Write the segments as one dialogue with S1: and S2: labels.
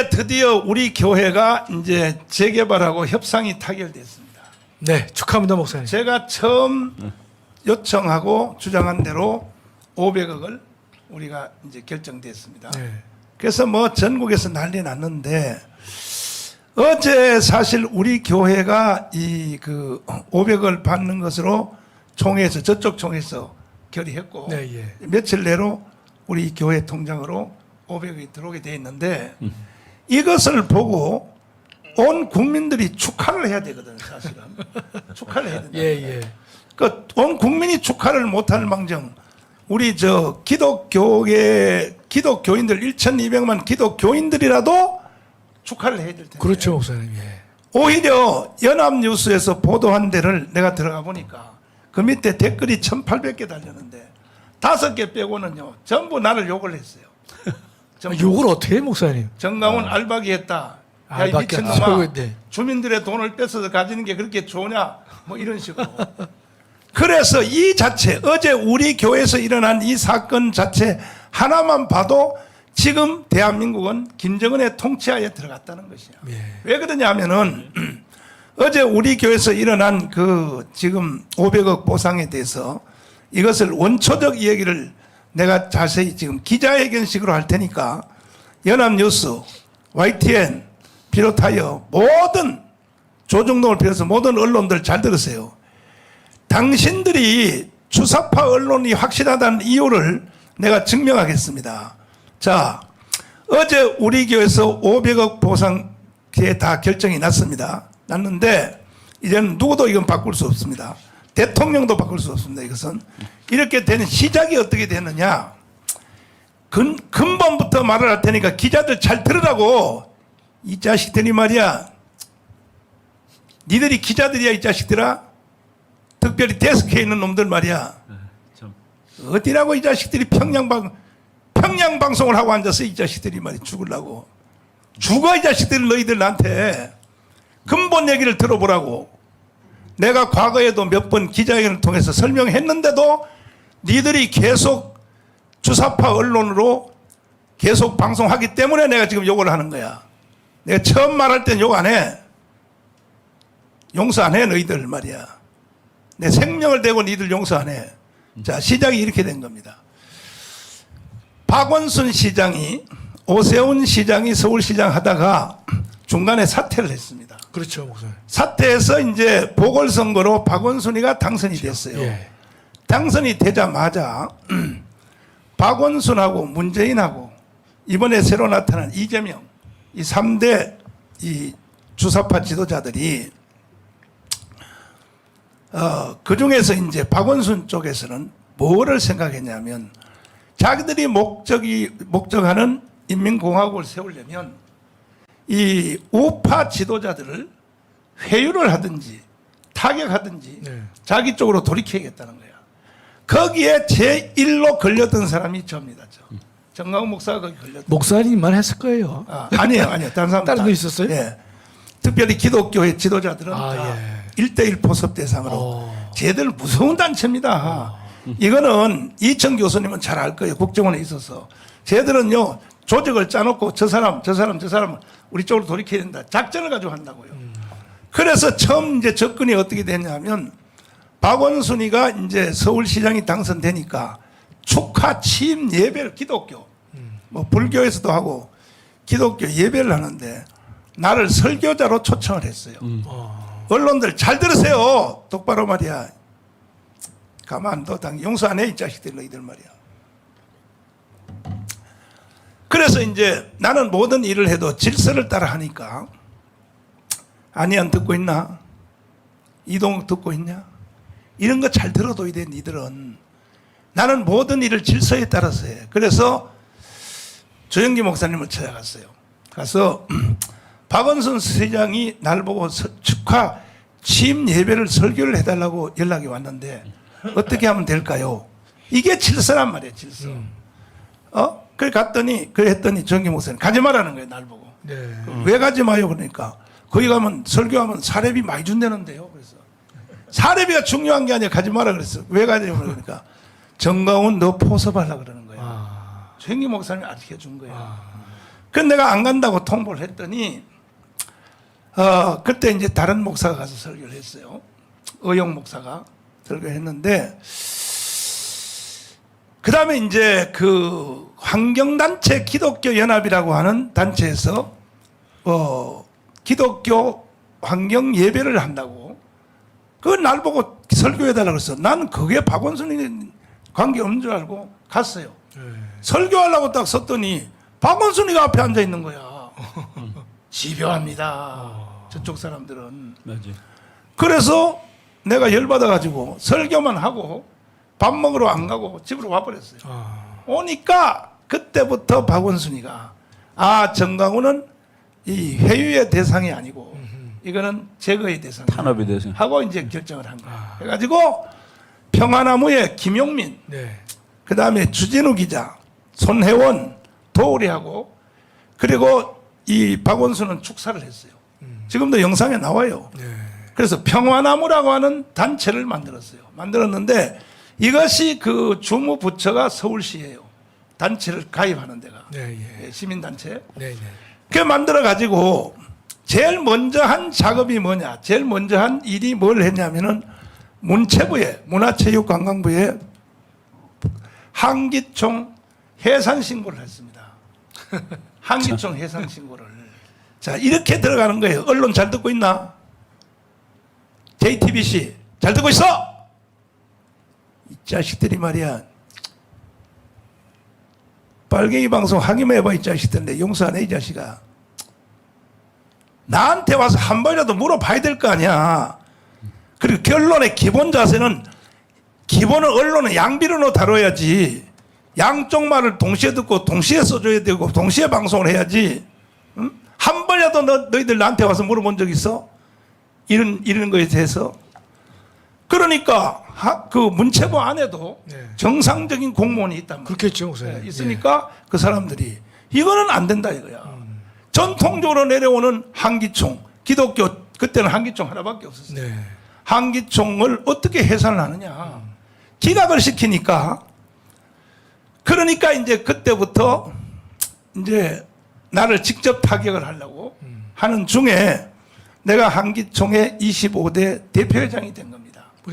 S1: 어제 드디어 우리 교회가 이제 재개발하고 협상이 타결됐습니다.
S2: 네, 축하합니다, 목사님.
S1: 제가 처음 요청하고 주장한 대로 500억을 우리가 이제 결정됐습니다.
S2: 네.
S1: 그래서 뭐 전국에서 난리 났는데 어제 사실 우리 교회가 이 그 500을 받는 것으로 총회에서 저쪽 총회에서 결의했고
S2: 네, 예.
S1: 며칠 내로 우리 교회 통장으로 500억이 들어오게 돼 있는데 이것을 보고 온 국민들이 축하를 해야 되거든요, 사실은. 축하를 해야 된다.
S2: 예, 예.
S1: 그온 국민이 축하를 못할 망정 우리 저 기독교계 기독교인들 1,200만 기독교인들이라도 축하를 해야 될 텐데.
S2: 그렇죠, 목사님. 예.
S1: 오히려 연합뉴스에서 보도한 데를 내가 들어가 보니까 그 밑에 댓글이 1,800개 달렸는데 다섯 개 빼고는요 전부 나를 욕을 했어요.
S2: 아,
S1: 전부.
S2: 욕을 어떻게 해, 목사님?
S1: 정강훈 알바기 했다. 야, 이 미친놈아.
S2: 하고, 네.
S1: 주민들의 돈을 뺏어서 가지는 게 그렇게 좋냐? 뭐 이런 식으로. 그래서 이 자체, 어제 우리 교회에서 일어난 이 사건 자체 하나만 봐도 지금 대한민국은 김정은의 통치하에 들어갔다는 것이야.
S2: 예.
S1: 왜 그러냐 하면은 어제 우리 교회에서 일어난 그 지금 500억 보상에 대해서 이것을 원초적 이야기를 내가 자세히 지금 기자회견식으로 할 테니까 연합뉴스, YTN 비롯하여 모든 조중동을 비롯해서 모든 언론들 잘 들으세요. 당신들이 주사파 언론이 확실하다는 이유를 내가 증명하겠습니다. 자, 어제 우리 교회에서 500억 보상에 다 결정이 났습니다. 났는데 이제는 누구도 이건 바꿀 수 없습니다. 대통령도 바꿀 수 없습니다. 이것은 이렇게 되는 시작이 어떻게 되느냐? 근, 근본부터 말을 할 테니까 기자들 잘 들으라고 이 자식들이 말이야. 니들이 기자들이야 이 자식들아. 특별히 데스크에 있는 놈들 말이야.
S3: 참.
S1: 어디라고 이 자식들이 평양방 평양 방송을 하고 앉았어 이 자식들이 말이 죽으려고 죽어 이 자식들이 너희들 나한테 근본 얘기를 들어보라고 내가 과거에도 몇 번 기자회견을 통해서 설명했는데도 니들이 계속 주사파 언론으로 계속 방송하기 때문에 내가 지금 욕을 하는 거야 내가 처음 말할 땐 욕 안 해 용서 안 해 너희들 말이야 내 생명을 대고 니들 용서 안 해. 자, 시작이 이렇게 된 겁니다. 박원순 시장이 오세훈 시장이 서울시장 하다가 중간에 사퇴를 했습니다.
S2: 그렇죠, 목사님.
S1: 사퇴해서 이제 보궐선거로 박원순이가 당선이 됐어요.
S2: 예.
S1: 당선이 되자마자 박원순하고 문재인하고 이번에 새로 나타난 이재명 이 3대 이 주사파 지도자들이 어, 그 중에서 이제 박원순 쪽에서는 뭐를 생각했냐면 자기들이 목적이 목적하는 인민공화국을 세우려면 이 우파 지도자들을 회유를 하든지 타격하든지
S2: 네.
S1: 자기 쪽으로 돌이켜야겠다는 거야. 거기에 제1로 걸렸던 사람이 저입니다. 저. 정강 목사가 거기 걸렸던.
S2: 목사님만 했을 거예요.
S1: 아, 아니에요, 아니에요. 다른 사람
S2: 다른
S1: 다-
S2: 분 있었어요?
S1: 예. 특별히 기독교의 지도자들은
S2: 아,
S1: 다
S2: 예.
S1: 1대1 포섭 대상으로
S2: 어.
S1: 쟤들 무서운 단체입니다. 이거는 이천 교수님은 잘 알 거예요. 국정원에 있어서. 쟤들은요, 조직을 짜놓고 저 사람, 저 사람, 저 사람 우리 쪽으로 돌이켜야 된다. 작전을 가지고 한다고요. 그래서 처음 이제 접근이 어떻게 됐냐면 박원순이가 이제 서울시장이 당선되니까 축하 취임 예배를 기독교, 뭐 불교에서도 하고 기독교 예배를 하는데 나를 설교자로 초청을 했어요.
S2: 어.
S1: 언론들 잘 들으세요. 똑바로 말이야. 가만 둬. 당 용서 안 해. 이 자식들 너희들 말이야. 그래서 이제 나는 모든 일을 해도 질서를 따라 하니까 아니안 듣고 있나? 이동 듣고 있냐? 이런 거 잘 들어둬야 돼. 니들은. 나는 모든 일을 질서에 따라서 해. 그래서 조영기 목사님을 찾아갔어요. 가서 박원순 시장이 날 보고 서- 축하 취임 예배를 설교를 해달라고 연락이 왔는데 어떻게 하면 될까요? 이게 질서란 말이에요, 질서. 어? 그래 갔더니 그래 했더니 조영기 목사님 가지 말라는 거예요, 날 보고.
S2: 네.
S1: 왜 가지 마요? 그러니까 거기 가면 설교하면 사례비 많이 준다는데요. 그래서 사례비가 중요한 게 아니라 가지 마라 그랬어. 왜 가냐고 그러니까 정가훈 너 포섭하려 그러는 거예요.
S2: 아.
S1: 최영기 목사님이 알려준 거예요.
S2: 아.
S1: 그 내가 안 간다고 통보를 했더니 어 그때 이제 다른 목사가 가서 설교를 했어요. 의용 목사가 설교했는데 그 다음에 이제 그 환경단체 기독교 연합이라고 하는 단체에서 어 기독교 환경 예배를 한다고 그 날 보고 설교해달라고 그랬어. 난 그게 박원순이 관계 없는 줄 알고 갔어요.
S2: 예.
S1: 설교하려고 딱 섰더니 박원순이가 앞에 앉아 있는 거야. 집요합니다. 저쪽 사람들은.
S3: 맞아요.
S1: 그래서 내가 열받아가지고 설교만 하고 밥 먹으러 안 가고 집으로 와버렸어요.
S2: 아,
S1: 오니까 그때부터 박원순이가 아 정강훈은 이 회유의 대상이 아니고 이거는 제거의 대상
S3: 탄압에 대해서.
S1: 하고 이제 결정을 한 거야.
S2: 아.
S1: 그래가지고 평화나무의 김용민
S2: 네.
S1: 그 다음에 주진우 기자, 손혜원, 도우리하고 그리고 이 박원순은 축사를 했어요. 지금도 영상에 나와요.
S2: 네.
S1: 그래서 평화나무라고 하는 단체를 만들었어요. 만들었는데 이것이 그 주무 부처가 서울시예요. 단체를 가입하는 데가
S2: 네, 예.
S1: 예, 시민 단체.
S2: 네, 네.
S1: 그 만들어 가지고 제일 먼저 한 작업이 뭐냐? 제일 먼저 한 일이 뭘 했냐면은 문체부에 문화체육관광부에 한기총 해산 신고를 했습니다. 한기총 해산 신고를. 자 이렇게 들어가는 거예요. 언론 잘 듣고 있나? JTBC 잘 듣고 있어? 이 자식들이 말이야. 빨갱이 방송 항의해봐 이 자식들인데 용서 안 해 이 자식아. 나한테 와서 한 번이라도 물어봐야 될 거 아니야. 그리고 결론의 기본 자세는 기본을 언론은 양비론으로 다뤄야지. 양쪽 말을 동시에 듣고 동시에 써줘야 되고 동시에 방송을 해야지. 응? 한 번이라도 너, 너희들 나한테 와서 물어본 적 있어? 이런 이런 거에 대해서. 그러니까 하- 그 문체부 안에도
S2: 네.
S1: 정상적인 공무원이 있단 말이야.
S2: 그렇겠죠, 목사님.
S1: 네, 있으니까 그 사람들이 이거는 안 된다 이거야. 전통적으로 내려오는 한기총 기독교 그때는 한기총 하나밖에 없었어요.
S2: 네. 네.
S1: 한기총을 어떻게 해산을 하느냐 기각을 시키니까 그러니까 이제 그때부터 이제 나를 직접 타격을 하려고 하는 중에 내가 한기총의 25대 대표회장이 된 겁니다.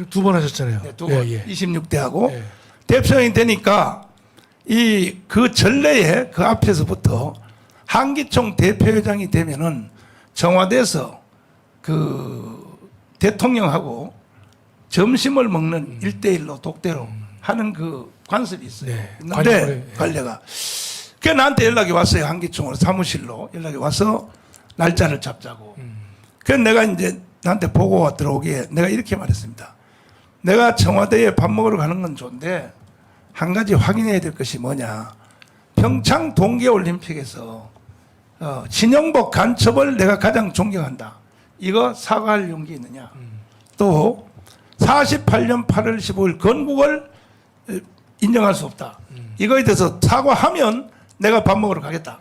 S2: 두 번 하셨잖아요.
S1: 네, 두 번,
S2: 예, 예.
S1: 26대하고
S2: 예.
S1: 대표형이 되니까 이 그 전례에 그 앞에서부터 한기총 대표회장이 되면은 청와대에서 그 대통령하고 점심을 먹는 일대일로 독대로 하는 그 관습이 있어요.
S2: 네,
S1: 있는데
S2: 예.
S1: 관례가. 그 나한테 연락이 왔어요. 한기총으로 사무실로 연락이 와서 날짜를 잡자고.
S2: 음.
S1: 그래서 내가 이제 나한테 보고가 들어오기에 내가 이렇게 말했습니다. 내가 청와대에 밥 먹으러 가는 건 좋은데 한 가지 확인해야 될 것이 뭐냐. 평창 동계올림픽에서 어, 신영복 간첩을 내가 가장 존경한다. 이거 사과할 용기 있느냐. 또 48년 8월 15일 건국을 에, 인정할 수 없다. 이거에 대해서 사과하면 내가 밥 먹으러 가겠다.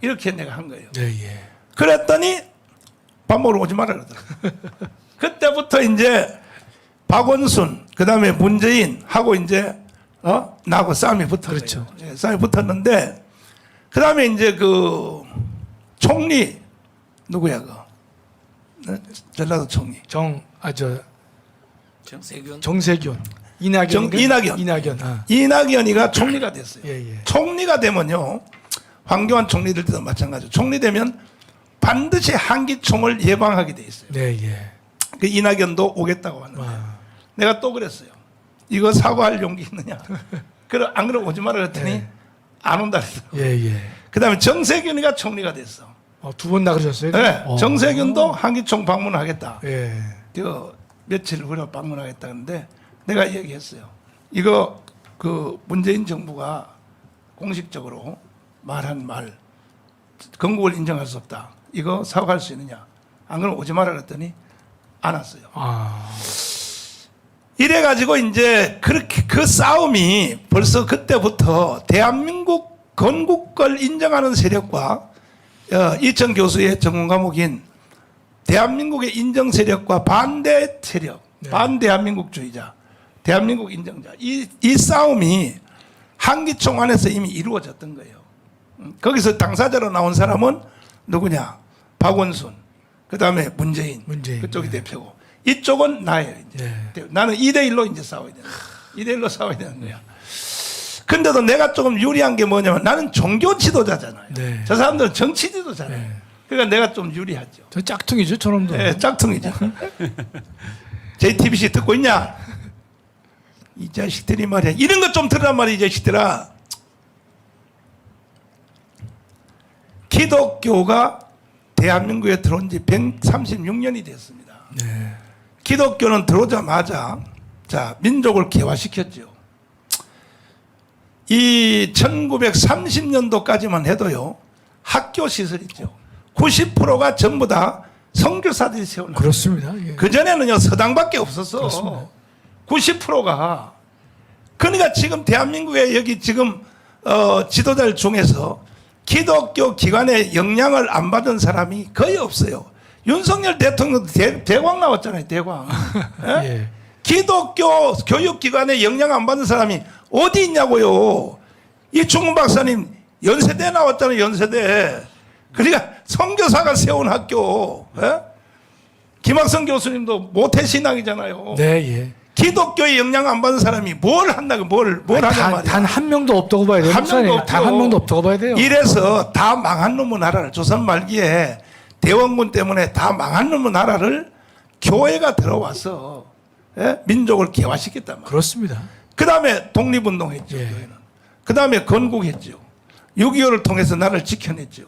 S1: 이렇게 내가 한 거예요.
S2: 네, 예.
S1: 그랬더니 밥 먹으러 오지 그러더라고요. 그때부터 이제 박원순, 그 다음에 문재인 하고 이제 어? 나하고 싸움이 붙었어요.
S2: 그렇죠.
S1: 예, 싸움이 붙었는데 그 다음에 이제 그 총리 누구야 그 네? 전라도 총리
S2: 정, 아, 저,
S3: 정세균.
S2: 정세균. 이낙연.
S1: 정- 이낙연.
S2: 이낙연. 아.
S1: 이낙연이가 총리가 됐어요.
S2: 예, 예.
S1: 총리가 되면요 황교안 총리들 때도 마찬가지로 총리 되면 반드시 한기총을 예방하게 돼 있어요.
S2: 네, 예.
S1: 그 이낙연도 오겠다고 하는데
S2: 와.
S1: 내가 또 그랬어요. 이거 사과할 용기 있느냐? 그래 안 그러고 오지 마라 그랬더니
S2: 네.
S1: 안 온다 그랬더라고.
S2: 예, 예.
S1: 그다음에 정세균이가 총리가 됐어.
S2: 어, 두번 나가셨어요?
S1: 네,
S2: 어.
S1: 정세균도 한기총 방문하겠다.
S2: 예.
S1: 그 며칠 후에 방문하겠다는데 내가 얘기했어요. 이거 그 문재인 정부가 공식적으로 말한 말 건국을 인정할 수 없다. 이거 사과할 수 있느냐? 안 그러면 오지 마라 그랬더니 안 왔어요.
S2: 아.
S1: 이래가지고 이제 그렇게 그 싸움이 벌써 그때부터 대한민국 건국을 인정하는 세력과 어, 이천 교수의 전문 과목인 대한민국의 인정 세력과 반대 세력,
S2: 네.
S1: 반대한민국주의자, 대한민국 인정자 이, 이 싸움이 한기총 안에서 이미 이루어졌던 거예요. 음, 거기서 당사자로 나온 사람은 누구냐? 박원순. 그 다음에 문재인.
S2: 문재인.
S1: 그쪽이
S2: 네.
S1: 대표고. 이쪽은 나예요. 이제.
S2: 네.
S1: 나는 2대 1로 이제 싸워야 되는 거야. 2대 1로 싸워야 되는 거야. 근데도 내가 조금 유리한 게 뭐냐면 나는 종교 지도자잖아요.
S2: 네.
S1: 저 사람들은 정치 지도자잖아요.
S2: 네.
S1: 그러니까 내가 좀 유리하죠.
S2: 저 짝퉁이죠, 저놈도.
S1: 예, 짝퉁이죠. JTBC 듣고 있냐? 이 자식들이 말이야. 이런 것 좀 들으란 말이야, 이 자식들아. 기독교가 대한민국에 들어온 지 136년이 됐습니다.
S2: 네.
S1: 기독교는 들어오자마자 자 민족을 개화시켰죠. 이 1930년도까지만 해도요 학교 시설 있죠. 90%가 전부 다 선교사들이 세운.
S2: 그렇습니다. 예.
S1: 그 전에는요 서당밖에 없었어.
S2: 그렇습니다.
S1: 90%가 그러니까 지금 대한민국에 여기 지금 어, 지도자들 중에서 기독교 기관의 영향을 안 받은 사람이 거의 없어요. 윤석열 대통령도 대, 대광 나왔잖아요. 대광. 예?
S2: 예.
S1: 기독교 교육기관에 영향 안 받는 사람이 어디 있냐고요. 이 중문 박사님 연세대 나왔잖아요. 연세대. 그러니까 선교사가 세운 학교. 예? 김학성 교수님도 모태신앙이잖아요.
S2: 네, 예.
S1: 기독교에 영향 안 받는 사람이 뭘 한다고 뭘, 뭘 하냐 말이야.
S2: 단 한 명도 없다고 봐야 돼요.
S1: 한 명도.
S2: 단한
S1: 없죠.
S2: 명도 없다고 봐야 돼요.
S1: 이래서 다 망한 놈의 나라를 조선 말기에 대원군 때문에 다 망한 놈의 나라를 교회가 들어와서 예? 민족을 개화시켰단 말이에요.
S2: 그렇습니다.
S1: 그 다음에 독립운동했죠.
S2: 예.
S1: 교회는. 그 다음에 건국했죠. 6.25를 통해서 나라를 지켜냈죠.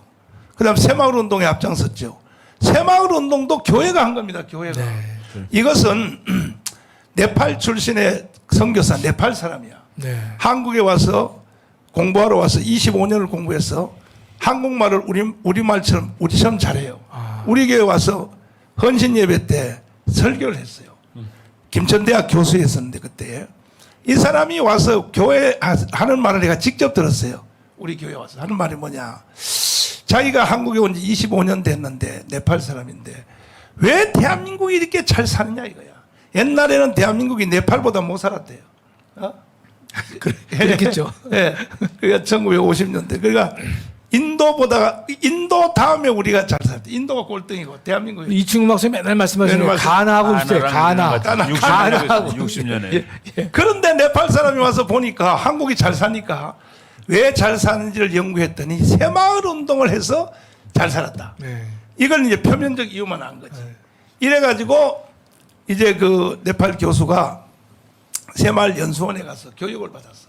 S1: 그 다음 새마을운동에 앞장섰죠. 새마을운동도 교회가 한 겁니다. 교회가.
S2: 네.
S1: 이것은 네팔 출신의 선교사 네팔 사람이야.
S2: 네.
S1: 한국에 와서 공부하러 와서 25년을 공부해서 한국말을 우리 우리말처럼 우리처럼 잘해요.
S2: 아.
S1: 우리 교회 와서 헌신 예배 때 설교를 했어요. 김천대학 교수였었는데 그때 이 사람이 와서 교회 하- 하는 말을 내가 직접 들었어요. 우리 교회 와서 하는 말이 뭐냐? 자기가 한국에 온 지 25년 됐는데 네팔 사람인데 왜 대한민국이 이렇게 잘 사느냐 이거야. 옛날에는 대한민국이 네팔보다 못 살았대요. 어?
S2: 그랬겠죠.
S1: 예. 그러니까 1950년대. 그러니까 인도보다 인도 다음에 우리가 잘 살았대. 인도가 꼴등이고 대한민국이
S2: 이충우 박사님 맨날 말씀하시는
S1: 맨날
S2: 거 가나하고 있어요. 가나.
S1: 가나.
S4: 60년에 60년에
S1: 그런데 네팔 사람이 와서 보니까 한국이 잘 사니까 왜 잘 사는지를 연구했더니 새마을 운동을 해서 잘 살았다.
S2: 네.
S1: 이걸 이제 표면적 이유만 안 거지.
S2: 네.
S1: 이래 가지고 이제 그 네팔 교수가 새마을 연수원에 가서 교육을 받았어.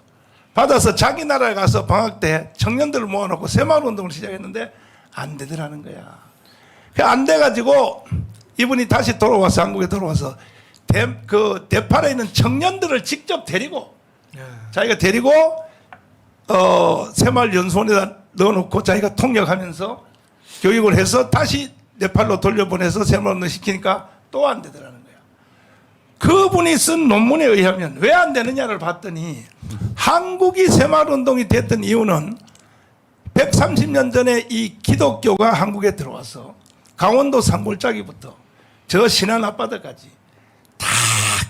S1: 받아서 자기 나라에 가서 방학 때 청년들을 모아놓고 새마을 운동을 시작했는데 안 되더라는 거야. 그안 돼가지고 이분이 다시 돌아와서 한국에 돌아와서 대, 그 네팔에 있는 청년들을 직접 데리고
S2: 네.
S1: 자기가 데리고 어, 새마을 연수원에다 넣어놓고 자기가 통역하면서 교육을 해서 다시 네팔로 돌려보내서 새마을 운동 시키니까 또 안 되더라는 거야. 그분이 쓴 논문에 의하면 왜 안 되느냐를 봤더니 한국이 새마을 운동이 됐던 이유는 130년 전에 이 기독교가 한국에 들어와서 강원도 산골짜기부터 저 신안 앞바다까지 다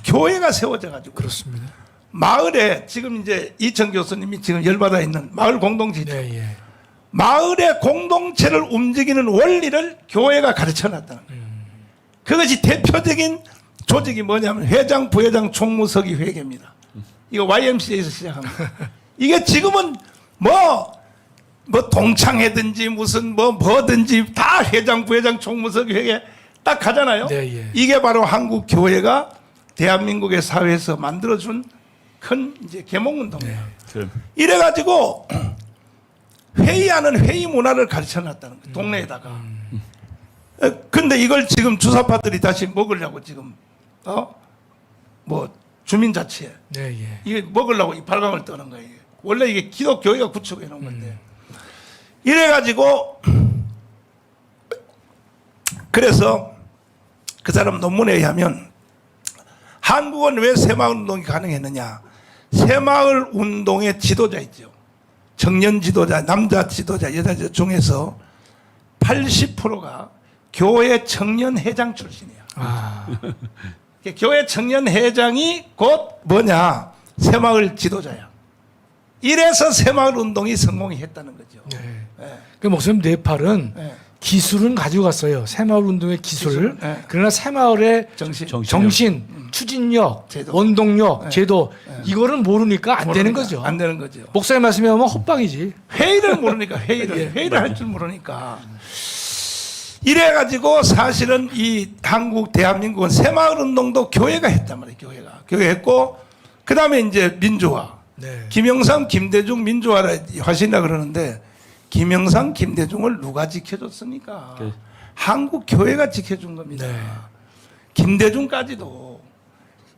S1: 교회가 세워져 가지고
S2: 그렇습니다.
S1: 마을에 지금 이제 이천 교수님이 지금 열받아 있는 마을 공동체 죠
S2: 네, 예.
S1: 마을의 공동체를 움직이는 원리를 교회가 가르쳐 놨다는 거예요. 그것이 대표적인 조직이 뭐냐면 회장, 부회장, 총무서기 회계입니다. 이거 YMCA에서 시작한 거예요. 이게 지금은 뭐, 뭐 동창회든지 무슨 뭐 뭐든지 다 회장, 부회장, 총무서기 회계 딱 가잖아요.
S2: 네, 예.
S1: 이게 바로 한국 교회가 대한민국의 사회에서 만들어준 큰 이제 계몽운동이에요.
S4: 그럼
S1: 이래가지고 회의하는 회의 문화를 가르쳐 놨다는 거예요. 동네에다가. 어, 근데 이걸 지금 주사파들이 다시 먹으려고 지금, 어? 뭐, 주민자치에.
S2: 네, 예.
S1: 이게 먹으려고 이 발광을 떠는 거예요. 원래 이게 기독교회가 구축해 놓은 건데. 이래 가지고, 그래서 그 사람 논문에 의하면 한국은 왜 새마을 운동이 가능했느냐. 새마을 운동의 지도자 있죠. 청년 지도자, 남자 지도자, 여자 지도자 중에서 80%가 교회 청년 회장 출신이야.
S2: 아,
S1: 교회 청년 회장이 곧 뭐냐? 새마을 지도자야. 이래서 새마을 운동이 성공했다는 거죠.
S2: 네.
S1: 예.
S2: 그 목사님 뇌팔은
S1: 예.
S2: 기술은 가지고 갔어요. 새마을 운동의 기술.
S1: 기술, 예.
S2: 그러나 새마을의
S1: 정신.
S4: 정신.
S2: 정신, 추진력,
S1: 제도.
S2: 원동력,
S1: 예.
S2: 제도 이거를 모르니까 안 되는
S1: 모르니까
S2: 거죠.
S1: 안 되는 거죠.
S2: 목사님 말씀에 하면 헛방이지.
S1: 회의를 모르니까 회의를 회의를 할 줄 모르니까 이래 가지고 사실은 이 한국 대한민국은 새마을 운동도 교회가 했단 말이에요. 교회가 교회 했고 그 다음에 이제 민주화.
S2: 네.
S1: 김영삼, 김대중 민주화라 하신다 그러는데 김영삼, 김대중을 누가 지켜줬습니까?
S4: 그-
S1: 한국 교회가 지켜준 겁니다.
S2: 네.
S1: 김대중까지도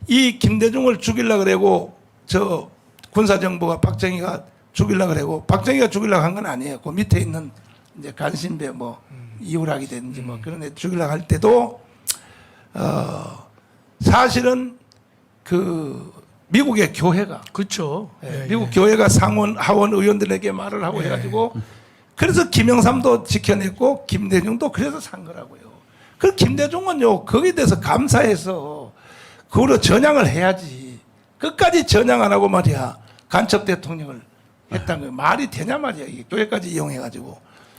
S1: 이 김대중을 죽이려 그러고 저 군사 정부가 박정희가 죽이려 그러고 박정희가 죽이려 한건 아니에요. 그 밑에 있는 이제 간신배 뭐 이후락이든지 뭐 그런 애 죽이려 할 때도 어 사실은 그 미국의 교회가
S2: 그렇죠.
S1: 예,
S2: 예,
S1: 미국
S2: 예.
S1: 교회가 상원 하원 의원들에게 말을 하고
S2: 예.
S1: 해가지고 그래서 김영삼도 지켜냈고 김대중도 그래서 산 거라고요. 그 김대중은요 거기에 대해서 감사해서 그걸로 전향을 해야지 끝까지 전향 안 하고 말이야 간첩 대통령을 했다는 거예요. 말이 되냐 말이야 이게 교회까지 이용해가지고